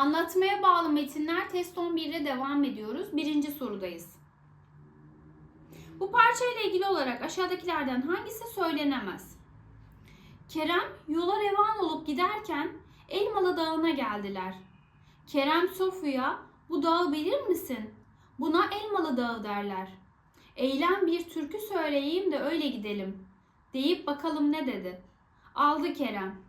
Anlatmaya bağlı metinler test 11 ile devam ediyoruz. Birinci sorudayız. Bu parçayla ilgili olarak aşağıdakilerden hangisi söylenemez? Kerem yola revan olup giderken Elmalı Dağı'na geldiler. Kerem Sofu'ya bu dağı bilir misin? Buna Elmalı Dağı derler. Eylem bir türkü söyleyeyim de öyle gidelim. Deyip bakalım ne dedi. Aldı Kerem.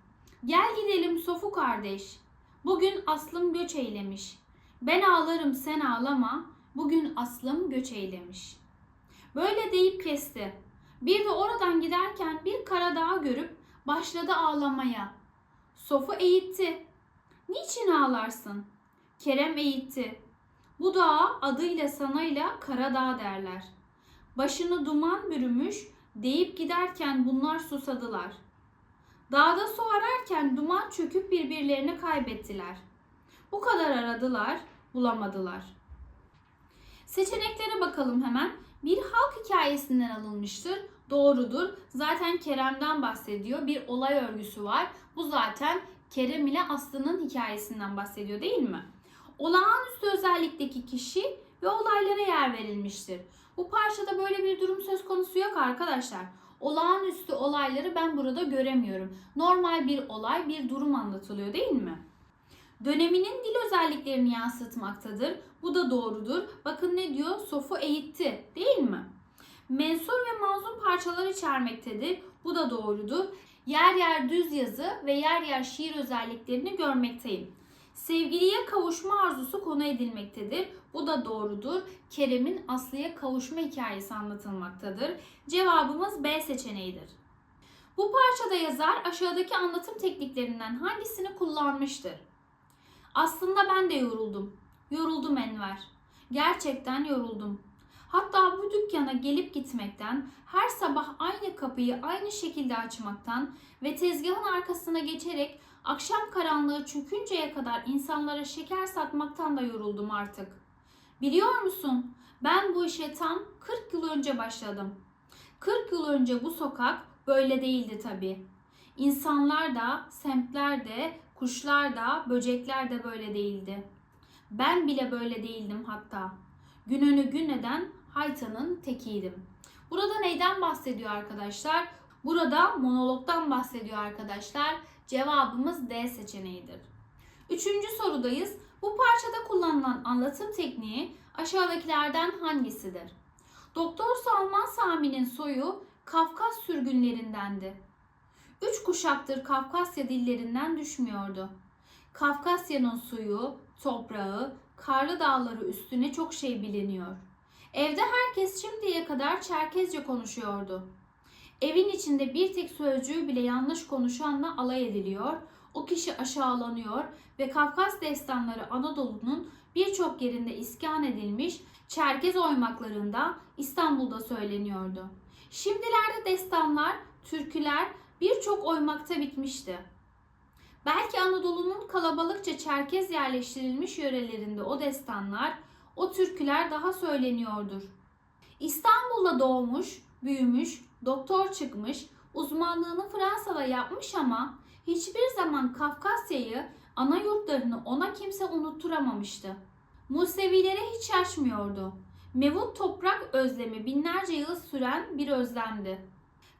Gel gidelim Sofu kardeş. Bugün aslım göç eylemiş. Ben ağlarım sen ağlama. Bugün aslım göç eylemiş. Böyle deyip kesti. Bir de oradan giderken bir kara dağ görüp başladı ağlamaya. Sofu eğitti. Niçin ağlarsın? Kerem eğitti. Bu dağa adıyla sanayla kara dağ derler. Başını duman bürümüş deyip giderken bunlar susadılar. Dağda su ararken duman çöküp birbirlerini kaybettiler. Bu kadar aradılar, bulamadılar. Seçeneklere bakalım hemen. Bir halk hikayesinden alınmıştır. Doğrudur. Zaten Kerem'den bahsediyor. Bir olay örgüsü var. Bu zaten Kerem ile Aslı'nın hikayesinden bahsediyor değil mi? Olağanüstü özellikteki kişi ve olaylara yer verilmiştir. Bu parçada böyle bir durum söz konusu yok arkadaşlar. Olağanüstü olayları ben burada göremiyorum. Normal bir olay, bir durum anlatılıyor değil mi? Döneminin dil özelliklerini yansıtmaktadır. Bu da doğrudur. Bakın ne diyor? Sofu eğitti değil mi? Mensur ve manzum parçalar içermektedir. Bu da doğrudur. Yer yer düz yazı ve yer yer şiir özelliklerini görmekteyim. Sevgiliye kavuşma arzusu konu edilmektedir. Bu da doğrudur. Kerem'in Aslı'ya kavuşma hikayesi anlatılmaktadır. Cevabımız B seçeneğidir. Bu parçada yazar aşağıdaki anlatım tekniklerinden hangisini kullanmıştır? Aslında ben de yoruldum. Yoruldum Enver. Gerçekten yoruldum. Hatta bu dükkana gelip gitmekten, her sabah aynı kapıyı aynı şekilde açmaktan ve tezgahın arkasına geçerek akşam karanlığı çökünceye kadar insanlara şeker satmaktan da yoruldum artık. Biliyor musun? Ben bu işe tam 40 yıl önce başladım. 40 yıl önce bu sokak böyle değildi tabii. İnsanlar da, semtler de, kuşlar da, böcekler de böyle değildi. Ben bile böyle değildim hatta. Gününü gün eden haytanın tekiydim. Burada neyden bahsediyor arkadaşlar? Burada monologdan bahsediyor arkadaşlar. Cevabımız D seçeneğidir. Üçüncü sorudayız. Bu parçada kullanılan anlatım tekniği aşağıdakilerden hangisidir? Doktor Salman Sami'nin soyu Kafkas sürgünlerindendi. Üç kuşaktır Kafkasya dillerinden düşmüyordu. Kafkasya'nın suyu, toprağı, karlı dağları üstüne çok şey biliniyor. Evde herkes şimdiye kadar Çerkezce konuşuyordu. Evin içinde bir tek sözcüğü bile yanlış konuşanla alay ediliyor, o kişi aşağılanıyor ve Kafkas destanları Anadolu'nun birçok yerinde iskan edilmiş Çerkez oymaklarında İstanbul'da söyleniyordu. Şimdilerde destanlar, türküler birçok oymakta bitmişti. Belki Anadolu'nun kalabalıkça Çerkez yerleştirilmiş yörelerinde o destanlar, o türküler daha söyleniyordur. İstanbul'da doğmuş, büyümüş, doktor çıkmış, uzmanlığını Fransa'da yapmış ama hiçbir zaman Kafkasya'yı, ana yurtlarını ona kimse unutturamamıştı. Musevilere hiç şaşmıyordu. Mevut toprak özlemi binlerce yıl süren bir özlemdi.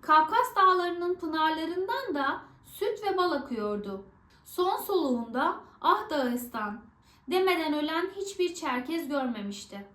Kafkas dağlarının pınarlarından da süt ve bal akıyordu. Son soluğunda ah Dağıstan demeden ölen hiçbir Çerkez görmemişti.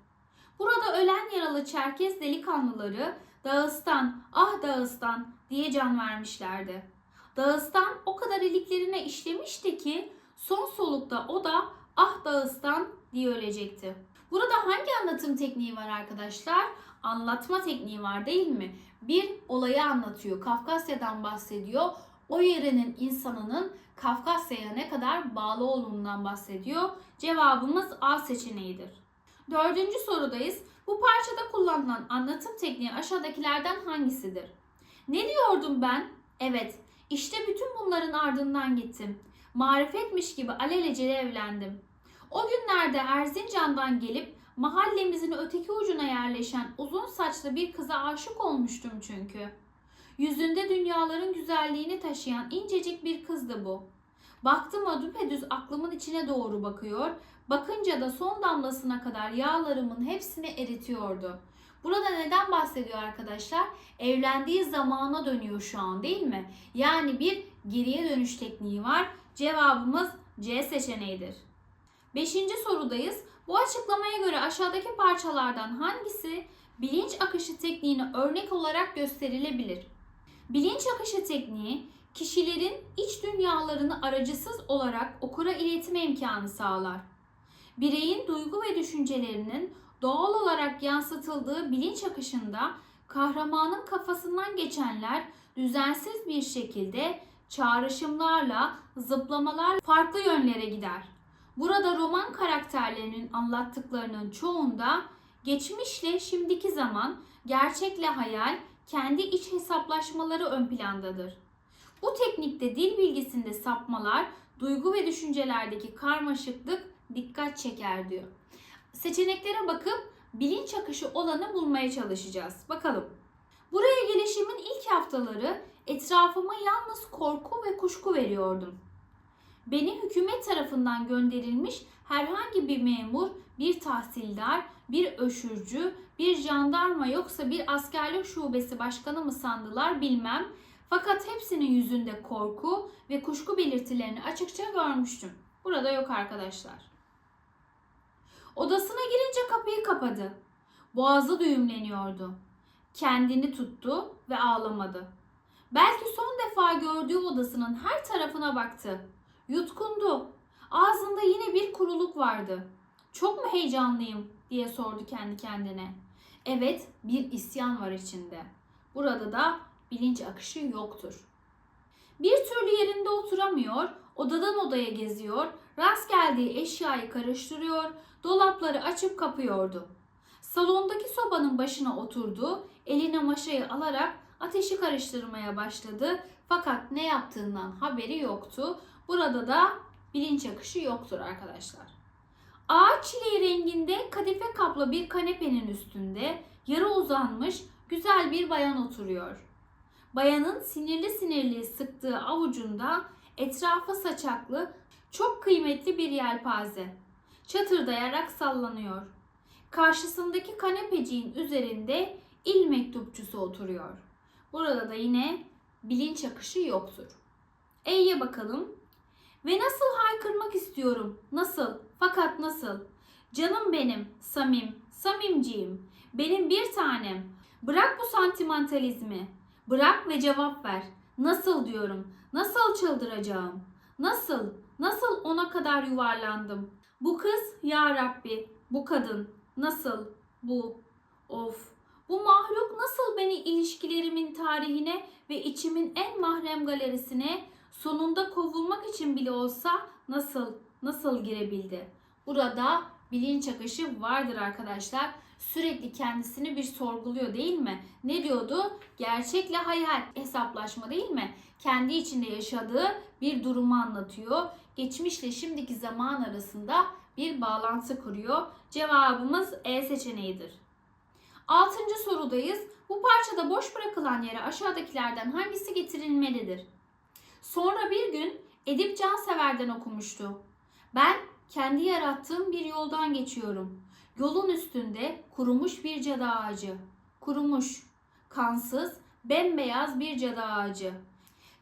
Burada ölen yaralı Çerkez delikanlıları Dağıstan, ah Dağıstan diye can vermişlerdi. Dağıstan o kadar iliklerine işlemişti ki son solukta o da ah Dağıstan diye ölecekti. Burada hangi anlatım tekniği var arkadaşlar? Anlatma tekniği var değil mi? Bir olayı anlatıyor. Kafkasya'dan bahsediyor. O yerenin insanının Kafkasya'ya ne kadar bağlı olduğundan bahsediyor. Cevabımız A seçeneğidir. Dördüncü sorudayız. Bu parçada kullanılan anlatım tekniği aşağıdakilerden hangisidir? Ne diyordum ben? Evet, işte bütün bunların ardından gittim. Marifetmiş gibi alelacele evlendim. O günlerde Erzincan'dan gelip mahallemizin öteki ucuna yerleşen uzun saçlı bir kıza aşık olmuştum çünkü. Yüzünde dünyaların güzelliğini taşıyan incecik bir kızdı bu. Baktım o düpedüz aklımın içine doğru bakıyor. Bakınca da son damlasına kadar yağlarımın hepsini eritiyordu. Burada neden bahsediyor arkadaşlar? Evlendiği zamana dönüyor şu an değil mi? Yani bir geriye dönüş tekniği var. Cevabımız C seçeneğidir. Beşinci sorudayız. Bu açıklamaya göre aşağıdaki parçalardan hangisi bilinç akışı tekniğine örnek olarak gösterilebilir? Bilinç akışı tekniği kişilerin iç dünyalarını aracısız olarak okura iletme imkanı sağlar. Bireyin duygu ve düşüncelerinin doğal olarak yansıtıldığı bilinç akışında kahramanın kafasından geçenler düzensiz bir şekilde çağrışımlarla, zıplamalar farklı yönlere gider. Burada roman karakterlerinin anlattıklarının çoğunda geçmişle şimdiki zaman, gerçekle hayal, kendi iç hesaplaşmaları ön plandadır. Bu teknikte dil bilgisinde sapmalar, duygu ve düşüncelerdeki karmaşıklık dikkat çeker diyor. Seçeneklere bakıp bilinç akışı olanı bulmaya çalışacağız. Bakalım. Buraya gelişimin ilk haftaları etrafıma yalnız korku ve kuşku veriyordum. Beni hükümet tarafından gönderilmiş herhangi bir memur, bir tahsildar, bir öşürcü, bir jandarma yoksa bir askerlik şubesi başkanı mı sandılar bilmem. Fakat hepsinin yüzünde korku ve kuşku belirtilerini açıkça görmüştüm. Burada yok arkadaşlar. Odasına girince kapıyı kapadı. Boğazı düğümleniyordu. Kendini tuttu ve ağlamadı. Belki son defa gördüğü odasının her tarafına baktı. Yutkundu. Ağzında yine bir kuruluk vardı. Çok mu heyecanlıyım diye sordu kendi kendine. Evet, bir isyan var içinde. Burada da bilinç akışı yoktur. Bir türlü yerinde oturamıyor, odadan odaya geziyor, rast geldiği eşyayı karıştırıyor, dolapları açıp kapıyordu. Salondaki sobanın başına oturdu, eline maşayı alarak ateşi karıştırmaya başladı. Fakat ne yaptığından haberi yoktu. Burada da bilinç akışı yoktur arkadaşlar. Ağaç çileği renginde kadife kaplı bir kanepenin üstünde yarı uzanmış güzel bir bayan oturuyor. Bayanın sinirli sinirli sıktığı avucunda etrafı saçaklı çok kıymetli bir yelpaze. Çatırdayarak sallanıyor. Karşısındaki kanepeciğin üzerinde il mektupçusu oturuyor. Burada da yine bilinç akışı yoktur. E'ye bakalım. Ve nasıl haykırmak istiyorum. Nasıl? Fakat nasıl? Canım benim, Samim, Samimciğim. Benim bir tanem. Bırak bu santimentalizmi. Bırak ve cevap ver. Nasıl diyorum? Nasıl çıldıracağım? Nasıl? Nasıl ona kadar yuvarlandım? Bu kız ya Rabbi, bu kadın nasıl? Bu of. Bu mahluk nasıl beni ilişkilerimin tarihine ve içimin en mahrem galerisine sonunda kovulmak için bile olsa nasıl nasıl girebildi? Burada bilinç akışı vardır arkadaşlar. Sürekli kendisini bir sorguluyor değil mi? Ne diyordu? Gerçekle hayal hesaplaşma değil mi? Kendi içinde yaşadığı bir durumu anlatıyor. Geçmişle şimdiki zaman arasında bir bağlantı kuruyor. Cevabımız E seçeneğidir. Altıncı sorudayız. Bu parçada boş bırakılan yere aşağıdakilerden hangisi getirilmelidir? Sonra bir gün Edip Cansever'den okumuştu. Ben kendi yarattığım bir yoldan geçiyorum. Yolun üstünde kurumuş bir cadı ağacı. Kurumuş, kansız, bembeyaz bir cadı ağacı.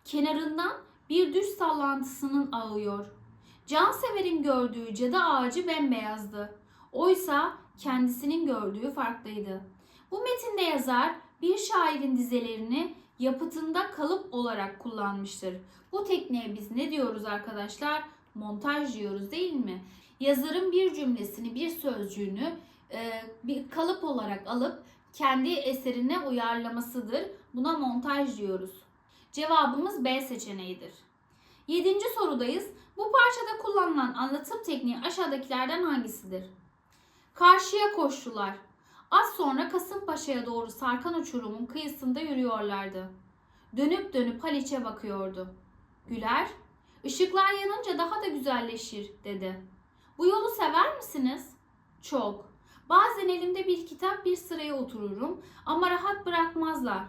Kenarından bir düş sallantısının ağıyor. Cansever'in gördüğü cadı ağacı bembeyazdı. Oysa kendisinin gördüğü farklıydı. Bu metinde yazar bir şairin dizelerini yapıtında kalıp olarak kullanmıştır. Bu tekniğe biz ne diyoruz arkadaşlar? Montaj diyoruz değil mi? Yazarın bir cümlesini, bir sözcüğünü e, bir kalıp olarak alıp kendi eserine uyarlamasıdır. Buna montaj diyoruz. Cevabımız B seçeneğidir. Yedinci sorudayız. Bu parçada kullanılan anlatım tekniği aşağıdakilerden hangisidir? Karşıya koştular. Az sonra Kasımpaşa'ya doğru sarkan uçurumun kıyısında yürüyorlardı. Dönüp dönüp Haliç'e bakıyordu. Güler, ışıklar yanınca daha da güzelleşir dedi. Bu yolu sever misiniz? Çok. Bazen elimde bir kitap bir sıraya otururum ama rahat bırakmazlar.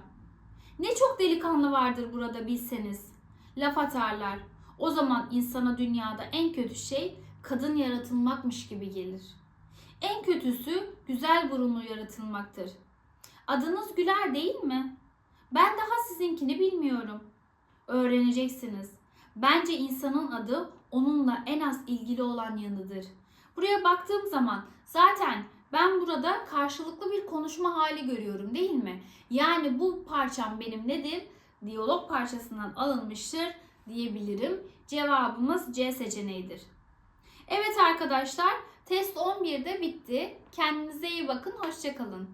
Ne çok delikanlı vardır burada bilseniz. Laf atarlar. O zaman insana dünyada en kötü şey kadın yaratılmakmış gibi gelir. En kötüsü güzel burunlu yaratılmaktır. Adınız Güler değil mi? Ben daha sizinkini bilmiyorum. Öğreneceksiniz. Bence insanın adı onunla en az ilgili olan yanıdır. Buraya baktığım zaman zaten ben burada karşılıklı bir konuşma hali görüyorum değil mi? Yani bu parçam benim nedir? Diyalog parçasından alınmıştır diyebilirim. Cevabımız C seçeneğidir. Evet arkadaşlar test 11'de bitti. Kendinize iyi bakın. Hoşçakalın.